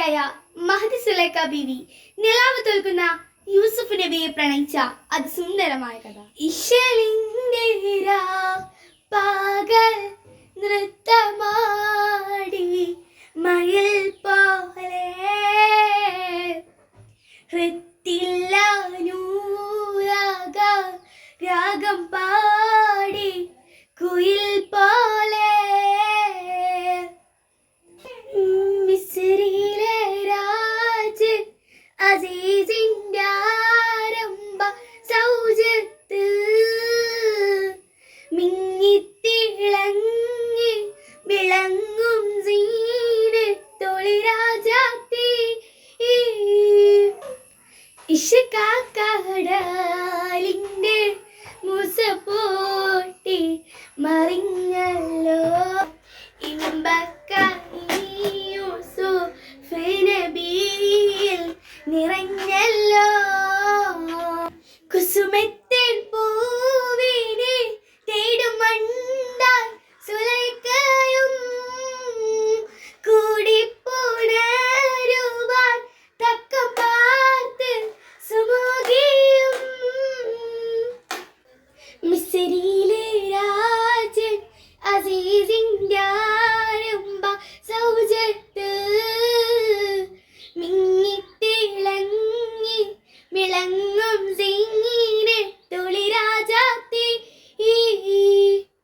മഹതിയായ മഹദി സുലേഖ ബീവി നിലാവ് തോൽക്കുന്ന യൂസുഫ് നബിയെ പ്രണയിച്ച അതിസുന്ദരമായ കഥ. ഇശലിന്റെ പകൽ നൃത്തമാടി മയിൽ പോലെ ഹൃത്തില്ല രാഗം പാടി അസീസിന്റെ ആരംഭ സൗജത്ത്. മിങ്ങിത്തിളങ്ങി വിളങ്ങും സീന് തൊളിരാജാത്തി ഇഷക്കാക്കടലിന്റെ മുസ പോട്ടി മറിങ്ങ നിറഞ്ഞല്ലോ. കുസുമത്തി விளங்கு